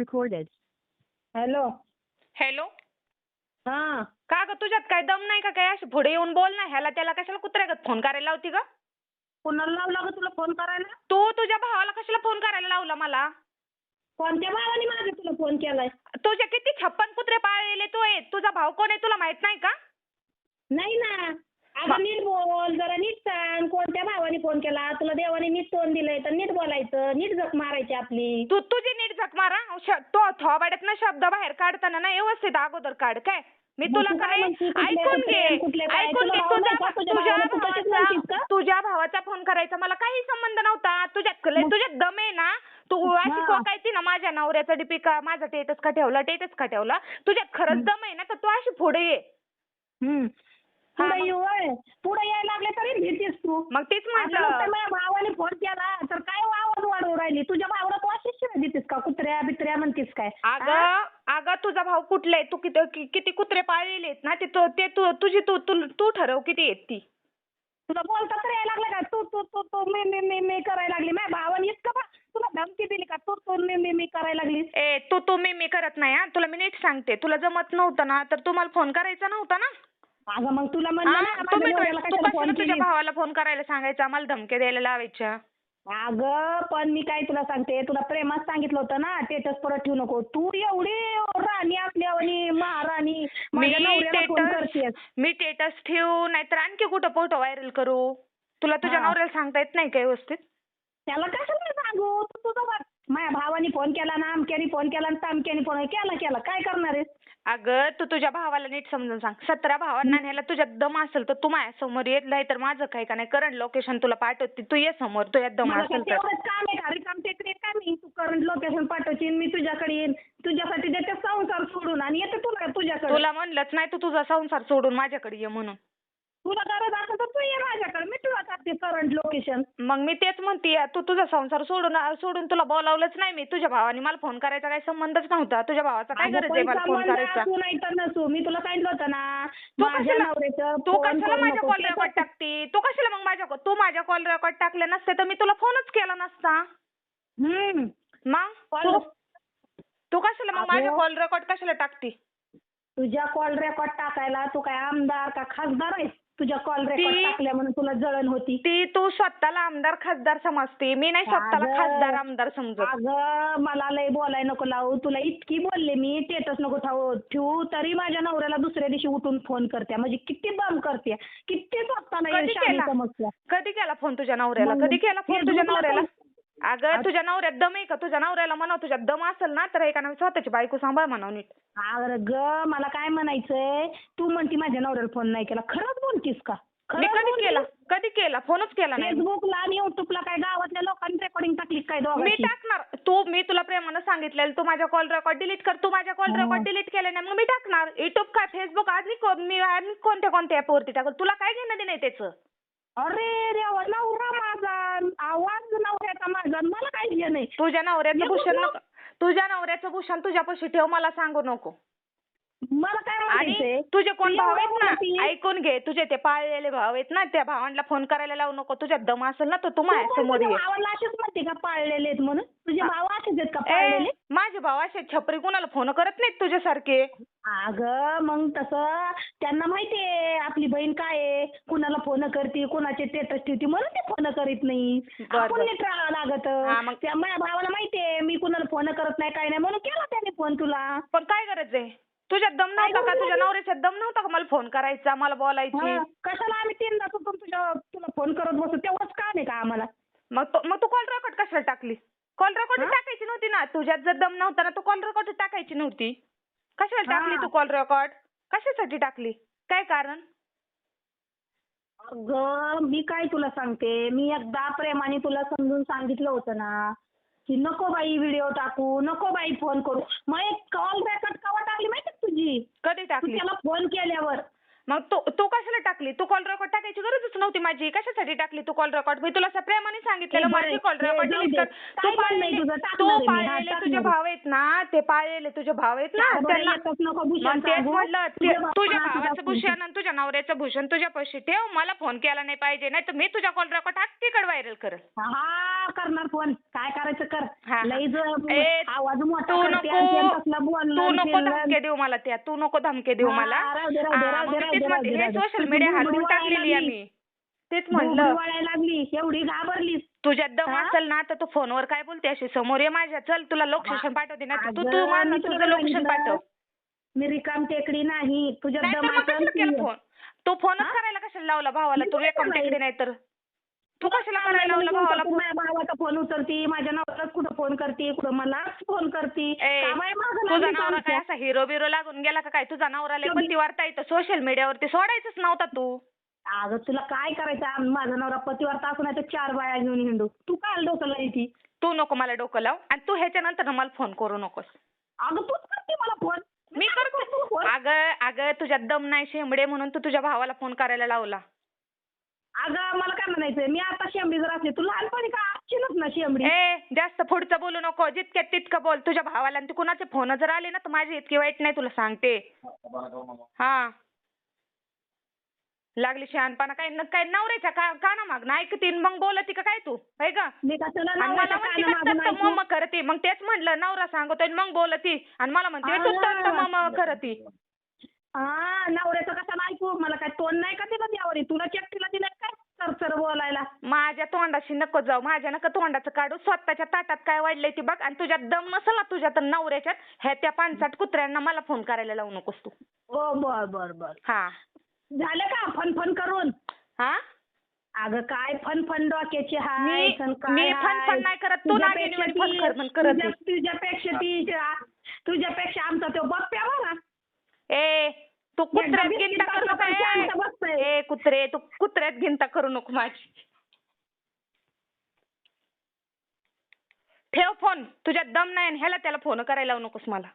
recorded. Hello hello हा. का ग तुझ्यात काय दम नाही का? काय अशी पुढे येऊन बोल ना. ह्याला त्याला कशाला कुत्र्यागत फोन करायला लावती ग? कोणाला लावला ग तुला फोन करायला? तू तुझ्या भावाला कशाला फोन करायला लावला मला? कोणत्या भावाने माझा तुला फोन केलाय? तुझे किती छप्पन कुत्रे पाळलेले तू आहे तुझा भाव कोण आहे तुला माहीत नाही का? नाही ना. अगं नीट बोल जरा नीट सांग. कोणत्या भावाने फोन केला? तुला देवाने नीट तोंड दिलंय तर नीट बोलायचं. नीट जख मारायची आपली. तू तुझी नीट झक मारा. श- तो थोबाड्यात ना शब्द बाहेर काढताना ना व्यवस्थित अगोदर काढ. काय? मी तुला काय काय म्हणती, कुठले ऐकून घे. काय? ऐकून तुला घे. भाव तुझ्या का? तुझ्या तुझ्या भावाला तू तशीच म्हणतीस भावाचा का? तुझ्या भावाचा फोन करायचा मला काही संबंध नव्हता. तुझ्यात मग- तुझ्यात दम आहे ना तू अशी हा. कोकायची ना माझ्या नवऱ्याचा डीपी का माझा टेटस का ठेवला? टेटस का ठेवला? तुझ्यात खरंच दम आहे ना तर तू अशी पुढे ये. हम्म. पुढे येऊ होय. पुढे यायला लागले तरी भीतीस तू. मग तेच आता नुसतं म्हटलं माझ्या भावाने फोन केला तर काय आवाज वाढवून राहिली? तुझ्या भावाला तू अशीच शिवाय देतेस का? कुत्र्या बित्र्या म्हणतेस काय? हा? अगं अगं तुझा भाऊ कुठला आहे? तू किती कि- किती कुत्रे पाळलेले आहेत ना ते तू ते तू तुझी तू तू तू ठरव किती आहेत ती. तुला बोलता तर यायला लागलं का? तू तू तू तू मी मी मी मी करायला लागली. माझ्या भावाने इतकं बा तुला धमकी दिली का? तू तू मी मी मी करायला लागली ए तू तू मी मी करत नाही हा? तुला मी नीट सांगते. तुला जमत नव्हतं ना तर तुम्हाला फोन करायचा नव्हता ना? अगं मग तुला म्हणलं? ना माझ्या तुम्ही नवऱ्याला तू कशाला कशाला फोन तुझ्या भावाला फोन करायला सांगायचं? आम्हाला धमक्या द्यायला लावायच्या. अगं पण मी काय तुला सांगते तुला प्रेमात सांगितलं होतं ना टेटस परत ठेवू नको. तू एवढी राणी आणि महाराणी मी नवऱ्याला फोन करतेस. टेटस मी टेटस ठेवू नाहीतर आणखी कुठं फोटो व्हायरल करू? तुला तुझ्या हा. नवऱ्याला सांगता येत नाही का व्यवस्थित? त्याला कशाला सांगू? तू तुझं बघ माझ्या भावाने फोन केला ना अमक्याने फोन केला ना तामक्याने फोन केला केला. काय करणार आहेस? अगं तू तुझ्या भावाला नीट समजून सांग. सतरा भावांना न्यायला तुझ्यात दम असेल तर तू माझ्यासमोर येत नाही तर माझं काय का नाही? करंट लोकेशन तुला पाठवते. तू ये समोर तुझ्यात दम मला काय असेल तर. तेवढंच काम आहे. का रिकाम टेकडे का मी तू करंट लोकेशन पाठवशील मी तुझ्याकडे येईन. तुझ्यासाठी देते संसार सोडून आणि येते तुला तुझ्याकडे. तुला म्हणलंच नाही तू तुझा संसार सोडून माझ्याकडे ये म्हणून. तुला गरज असेल तर माझ्याकडे. मी तुला टाकते करंट लोकेशन मग मी तेच म्हणते तू तुझा संसार सोडून सोडून तुला बोलावलंच नाही मी. तुझ्या भावाने मला फोन करायचा काही संबंधच नव्हता. तुझ्या भावाचा काय गरज आहे मला फोन करायचा? तू नाही तर नसू. मी तुला सांगितलं होतं ना तू माझ्या कशाला नवऱ्याचं तू कशाला करू माझ्या नको. कॉल रेकॉर्ड टाकते? तू कशाला मग माझ्या तू माझ्या कॉल रेकॉर्ड टाकले नसते तर मी तुला फोनच केला नसता. हम्म. मग? Call- तू तू कशाला मग माझ्या अगं- कॉल रेकॉर्ड कशाला टाकते? तुझ्या कॉल रेकॉर्ड टाकायला तू काय आमदार का खासदार आहेस? तुझ्या कॉल रेकॉर्ड टाकल्या म्हणून तुला जळण होती. ती तू स्वतःला आमदार खासदार समजते. मी नाही स्वतःला खासदार आमदार समजत. अगं मला लय बोलाय नको लावू. तुला इतकी बोलले मी टेटस नको ठाऊ ठेवू तरी माझ्या नवऱ्याला दुसऱ्या दिवशी उठून फोन करते म्हणजे किती बम करते किती स्वतःला कधी केला? समजते कधी केला फोन तुझ्या नवऱ्याला? मग कधी केला फोन तुझ्या फेसबुकला नवऱ्याला? अगं तुझ्या नवऱ्यात दम आहे का? तुझ्या नवऱ्याला म्हणाव तुझ्यात दम असेल ना तर एका स्वतःची बायको सांभाळ म्हणाव नीट. अरे ग मला काय म्हणायचंय? तू म्हणती माझ्या नवऱ्याला फोन नाही केला. खरंच का? मी कधी? केला? कधी केला? फोनच केला नाही. फेसबुकला आणि युट्यूबला काय गावातल्या लोकांनी रेकॉर्डिंग टाकली काय मी दोघांची टाकणार. तू मी तुला प्रेमानं सांगितलेलं तू माझ्या कॉल रेकॉर्ड डिलीट कर. तू माझ्या कॉल. रेकॉर्ड डिलीट केले नाही. मग मी टाकणार. युट्यूब काय फेसबुक आधी को- मी आणि कोणत्या कोणत्या ऍपवरती टाकल? तुला काय घेणं देणं आहे त्याचं? अरे देवा नवरा माझा. आवाज नवऱ्याचा माझा. आणि मला काही हे नाही. तुझ्या नवऱ्याचं भूषण नको तुझ्या नवऱ्याचं भूषण तुझ्यापाशी ठेव. मला सांगू नको. मला काय आणि म्हणायचंय? तुझे कोण एवढं आहेत ना. ऐकून घे. तुझे ते पाळलेले भाव आहेत ना? त्या भावांना फोन करायला लावू नको. तुझ्यात दम असेल ना तर तू तू माझ्या पण समोर तुझ्या ये. भावाला असेच म्हणते का पाळलेले आहेत म्हणून? तुझे भाव असेच आहेत का ए, पाळलेले? माझे भाव असे छपरी कुणाला फोन करत नाहीत तुझ्यासारखे? अगं मग तसं त्यांना माहितीये आपली बहीण काय आहे? कुणाला फोन करते कुणाचे स्टेटस ठेवते म्हणून ते फोन करीत नाही. बर, आपण बर. नीट राहावं लागत. हा, मग- त्या माझ्या भावाला माहितीये मी कुणाला फोन करत नाही काय नाही म्हणून केला त्याने फोन तुला. पण काय गरज आहे? तुझ्यात दम नव्हता का गरज तुझ्या? नवऱ्याच्यात दम नव्हता का मला फोन करायचा मला बोलायची? हा, कशाला आम्ही तीनदा तुझं तुझ्या तुला फोन करत बसू? तेवढंच काम आहे का आम्हाला? मग तो- मग तू कॉल रेकॉर्ड कशाला टाकली? कॉल रेकॉर्ड हा? टाकायची नव्हती ना? तुझ्यात जर दम नव्हता ना तर कॉल रेकॉर्ड टाकायची नव्हती. कशाला टाकली हा. तू कॉल रेकॉर्ड कशासाठी टाकली? काय कारण? अगं मी काय तुला सांगते? मी एकदा प्रेमाने तुला समजून सांगितलं होतं ना की नको बाई व्हिडिओ टाकू नको बाई फोन करू. मग एक कॉल रेकॉर्ड कवा टाकली माहिती का तुझी कधी तू त्याला फोन केल्यावर. मग तू तू कशाला टाकली तू कॉल रेकॉर्ड टाकायची गरजच नव्हती माझी कशासाठी टाकली तू कॉल रेकॉर्ड मी तुला असं प्रेमाने सांगितलेलं माझी कॉल रेकॉर्ड डिलीट. कर तू नाही पाळलेले तुझं, तू टाकणार आहे मी, हा, पाळलेले टाकणार तुझे आहे. भाव आहेत ना ते पाळलेले तुझे भाव आहेत ना त्यांना एकच नको भूषण मग तेच सांगू. म्हटलं ते- तुझ्या तुझ्या बापाला भावाचं भूषण आणि तुझ्या नवऱ्याचं भूषण तुझ्या पैसे ठेव मला फोन केला नाही पाहिजे नाही तर मी तुझ्या कॉल रेकॉर्ड हक्कीकडे व्हायरल करेल हा करणार फोन काय करायचं कर हा. लई जो ए, आवाज मोठा तू करते नको आणि ते तसलं बोलणं तू नको फिरणं. धमके देऊ मला त्या तू नको धमके देऊ हा, मला राहू दे, राहू दे, हा, राहू मग दे, मी राहू तेच म्हणते हे. सोशल मीडिया हलवून टाकलेली. मी तेच म्हणलं वळायला लागली एवढी घाबरलीस तुझ्यात दम? असेल ना तर तू फोनवर काय बोलते अशी समोर ये माझ्या चल तुला लोकेशन पाठवते ना तू तू मला तुझं लोकेशन पाठव मी रिकाम टेकडी नाही तुझ्या कशाला केलं फोन तू फोनच? करायला कशाला लावला भावाला तू रिकाम? टेकडी नाही तर तू कशाला करायला लावला भावाला तू फोन? माझ्या भावाचा फोन उचलती माझ्या नवऱ्यालाच कुठं फोन करते कुठं मलाच फोन करते? ए, तुझा नवरा काय. असा हिरो बिरो लागून गेला का काय? तुझा नवरा लय तेवढी- पतीवार्ता इथं सोशल मीडियावरती सोडायचंच नव्हता तू. अगं तुला काय करायचं? आम- माझा नवरा पतीवार्ता असून नाही तर चार बाया घेऊन हिंडू. तू काय डोकं ती? तू नको मला डोकं लाव. आणि तू ह्याच्यानंतर ना मला फोन करू नकोस. अगं तूच करते मला फोन मी करते. करतो फोन? अगं अगं तुझ्यात दम नाही शेंबडे म्हणून तू तुझ्या भावाला फोन करायला लावला. अगं मला काय म्हणायचं मी आता शेंबडी जर असली तू लहानपणी का असशीलच ना शेंबडी? ए जास्त पुढचं बोलू नको. जितक्यात तितकं बोल. तुझ्या भावाला आणि ते कुणाचे फोन जर आले ना तर माझी इतकी वाईट नाही तुला सांगते. हा. लागली शहाणपणा. काय न- काय नवऱ्याच्या का काना मागणं ऐकते मग बोलती का काय तू? आहे का मी का तुला आणि मला नवऱ्याच्या म्हणते मम करते. मग तेच म्हणलं नवरा सांगतोय आणि मग बोलती. आणि मला म्हणते तू अगं. मम करती. हा नवऱ्याचं कसं ऐकू? मला काय तोंड नाही का दिलं त्यावर तुला चेकटीला दिलं सरसर बोलायला. माझ्या तोंडाशी नको जाऊ. माझ्या नका तोंडाचं काढू. स्वतःच्या ताटात काय वाढलंय ती बघ. आणि तुझ्यात दम नसेल ना तुझ्या तर नवऱ्याच्यात ह्या त्या पानसाट कुत्र्यांना मला फोन करायला लावू नकोस तू. हो बर बर बर. हा. झालं का फन फन करून? हा? अगं काय फन फन डोक्याची हाय मी- सण काय मी फन हाय. फन नाही करत, तू तुझ्यापेक्षा नागिनीवाणी ती- फन कर म्हण करत तुझ्या-. तुझ्यापेक्षा ती तुझ्यापेक्षा आमचा तो बप्प्या बघा. ए तू कुत्र्यात गिंता करू पण नको. ए. कुत्रे तू कुत्र्यात गिंता करू नको माझी. ठेव फोन तुझ्यात दम नाही आणि ह्याला त्याला फोन करायला लावू नकोस मला.